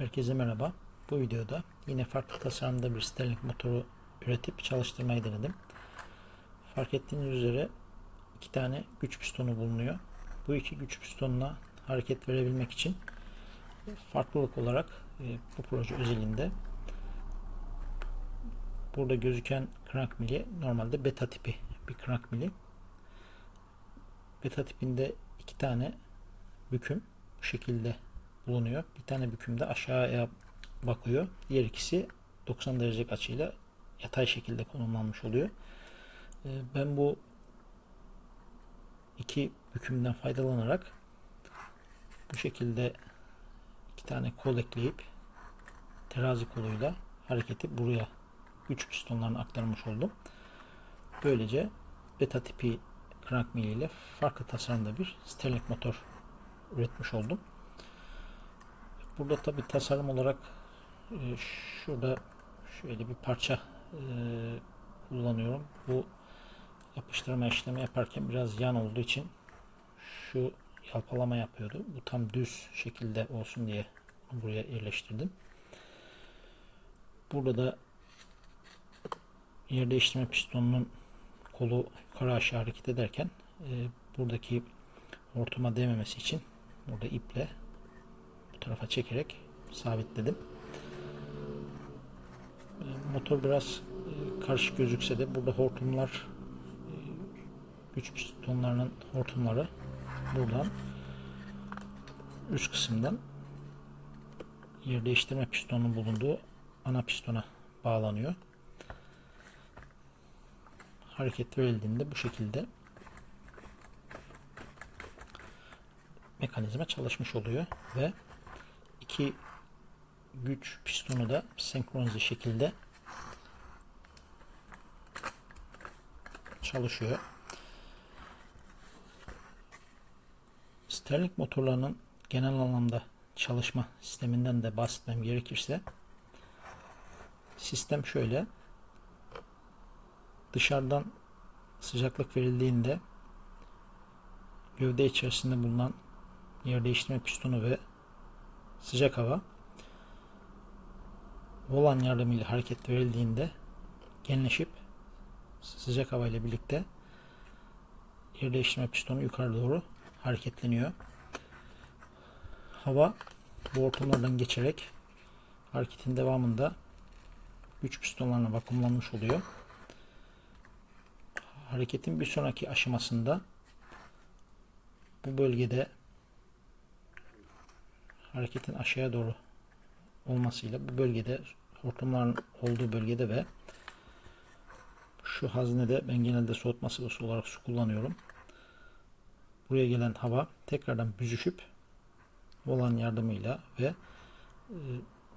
Herkese merhaba. Bu videoda yine farklı tasarımda bir Sterling motoru üretip çalıştırmayı denedim. Fark ettiğiniz üzere iki tane güç pistonu bulunuyor. Bu iki güç pistonuna hareket verebilmek için farklılık olarak e, bu proje özelinde burada gözüken crank mili normalde beta tipi bir crank mili. Beta tipinde iki tane büküm bu şekilde bulunuyor. Bir tane bükümde aşağıya bakıyor. Diğer ikisi 90 derece açıyla yatay şekilde konumlanmış oluyor. Ee, Ben bu iki bükümden faydalanarak bu şekilde iki tane kol ekleyip terazi koluyla hareketi buraya güç pistonlarına aktarmış oldum. Böylece beta tipi crank ile farklı tasarımda bir Sterling motor üretmiş oldum. Burada tabi tasarım olarak e, şurada şöyle bir parça e, kullanıyorum. Bu yapıştırma işlemi yaparken biraz yan olduğu için şu yalpalama yapıyordu. Bu tam düz şekilde olsun diye buraya yerleştirdim. Burada da yer değiştirme pistonunun kolu yukarı aşağı hareket ederken e, buradaki hortuma değmemesi için burada iple tarafa çekerek sabitledim. E, Motor biraz e, karışık gözükse de burada hortumlar e, güç pistonlarının hortumları buradan üst kısımdan yer değiştirme pistonunun bulunduğu ana pistona bağlanıyor. Hareket verildiğinde bu şekilde mekanizma çalışmış oluyor ve iki güç pistonu da senkronize şekilde çalışıyor. Sterling motorlarının genel anlamda çalışma sisteminden de bahsetmem gerekirse sistem şöyle dışarıdan sıcaklık verildiğinde gövde içerisinde bulunan yer değiştirme pistonu ve sıcak hava volan yardımıyla hareket verildiğinde genleşip sıcak hava ile birlikte yer değiştirme pistonu yukarı doğru hareketleniyor. Hava bu hortumlardan geçerek hareketin devamında güç pistonlarına vakumlanmış oluyor. Hareketin bir sonraki aşamasında bu bölgede hareketin aşağıya doğru olmasıyla bu bölgede hortumların olduğu bölgede ve şu haznede ben genelde soğutma sıvısı olarak su kullanıyorum. Buraya gelen hava tekrardan büzüşüp volan yardımıyla ve e,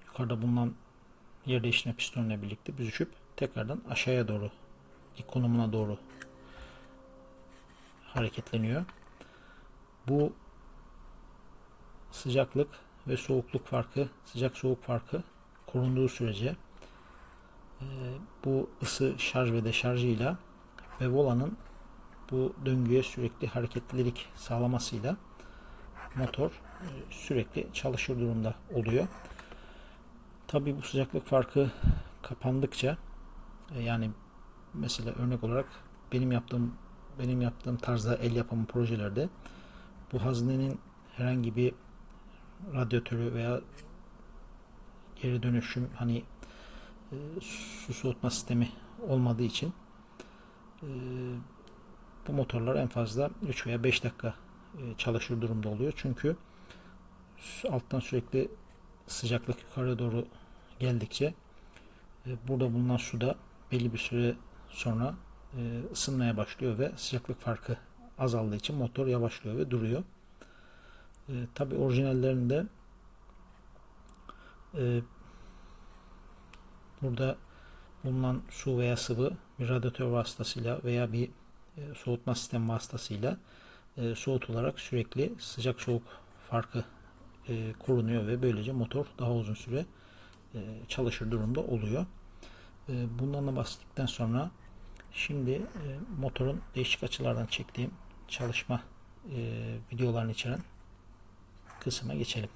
yukarıda bulunan yer değiştirme pistonuyla birlikte büzüşüp tekrardan aşağıya doğru ilk konumuna doğru hareketleniyor. Bu sıcaklık ve soğukluk farkı, sıcak soğuk farkı korunduğu sürece e, bu ısı şarj ve deşarjıyla ve volanın bu döngüye sürekli hareketlilik sağlamasıyla motor e, sürekli çalışır durumda oluyor. Tabi bu sıcaklık farkı kapandıkça e, yani mesela örnek olarak benim yaptığım benim yaptığım tarzda el yapımı projelerde bu haznenin herhangi bir radyatörü veya geri dönüşüm hani e, su soğutma sistemi olmadığı için e, bu motorlar en fazla 3 veya 5 dakika e, çalışır durumda oluyor. Çünkü alttan sürekli sıcaklık yukarı doğru geldikçe e, burada bulunan suda belli bir süre sonra e, ısınmaya başlıyor ve sıcaklık farkı azaldığı için motor yavaşlıyor ve duruyor. E, Tabi orijinallerinde e, burada bulunan su veya sıvı bir radyatör vasıtasıyla veya bir e, soğutma sistemi vasıtasıyla e, soğutularak sürekli sıcak soğuk farkı e, korunuyor ve böylece motor daha uzun süre e, çalışır durumda oluyor. E, bundan da bahsettikten sonra şimdi e, motorun değişik açılardan çektiğim çalışma e, videolarını içeren kısma geçelim.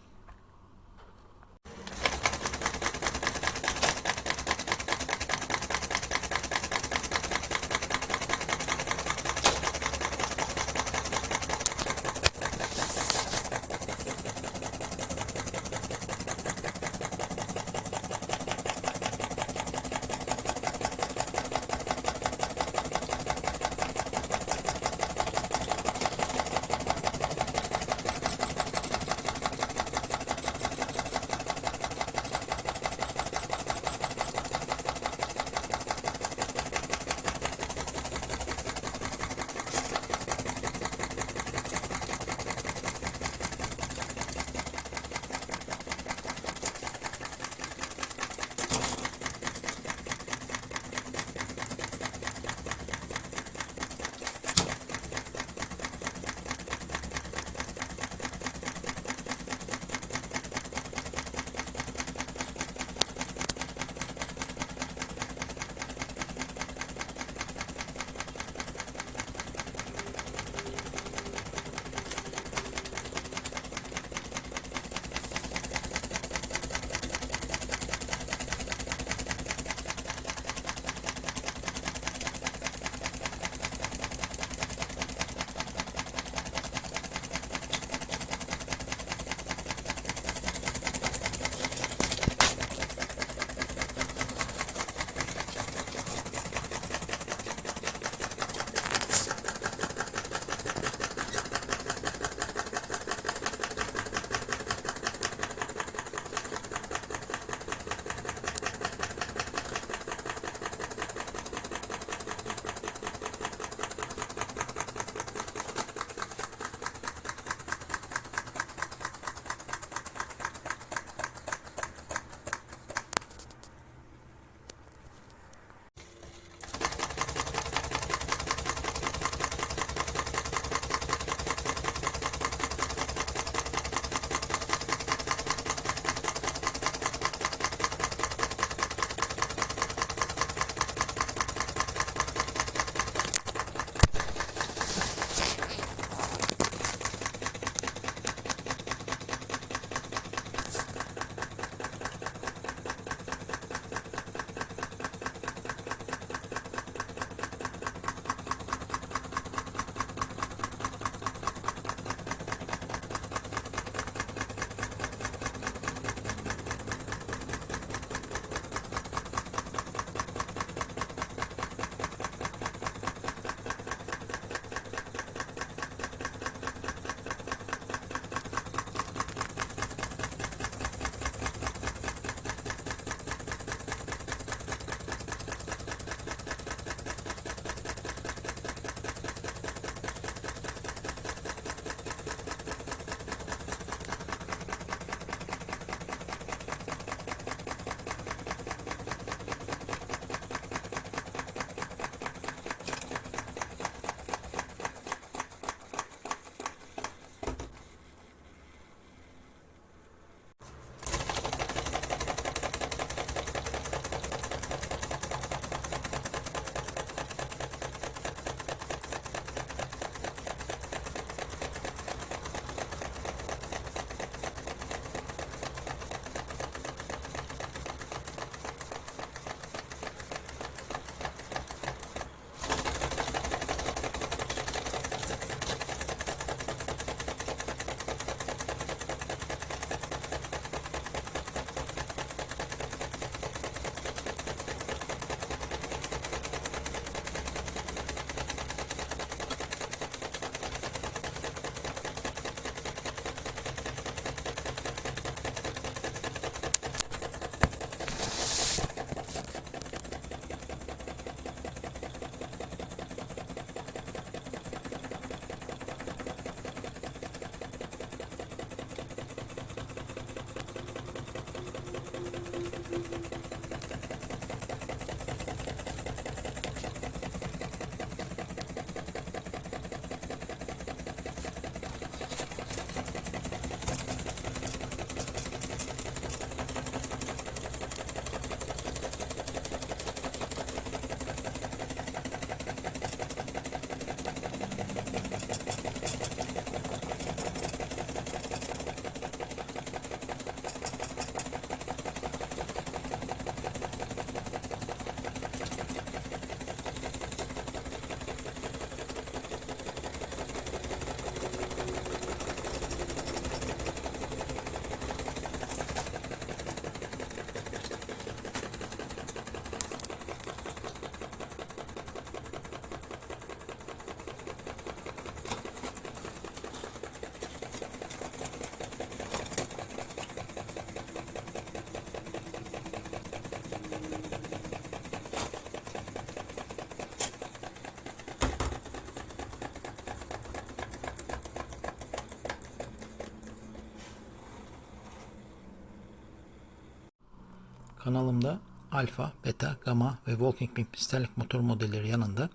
Kanalımda alfa, beta, gamma ve walking beam Sterling motor modelleri yanında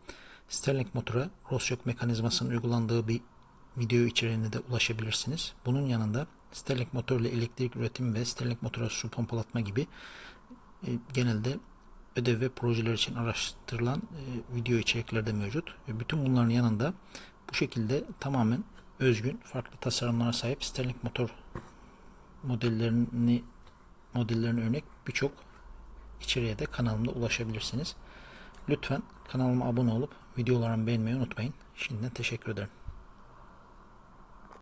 Sterling motora Rosyok mekanizmasının uygulandığı bir video içeriğine de ulaşabilirsiniz. Bunun yanında Sterling motor ile elektrik üretimi ve Sterling motora su pompalatma gibi e, genelde ödev ve projeler için araştırılan e, video içerikleri de mevcut. Ve bütün bunların yanında bu şekilde tamamen özgün, farklı tasarımlara sahip Sterling motor modellerini modellerine örnek birçok içeriğe de kanalımda ulaşabilirsiniz. Lütfen kanalıma abone olup videolarımı beğenmeyi unutmayın. Şimdiden teşekkür ederim.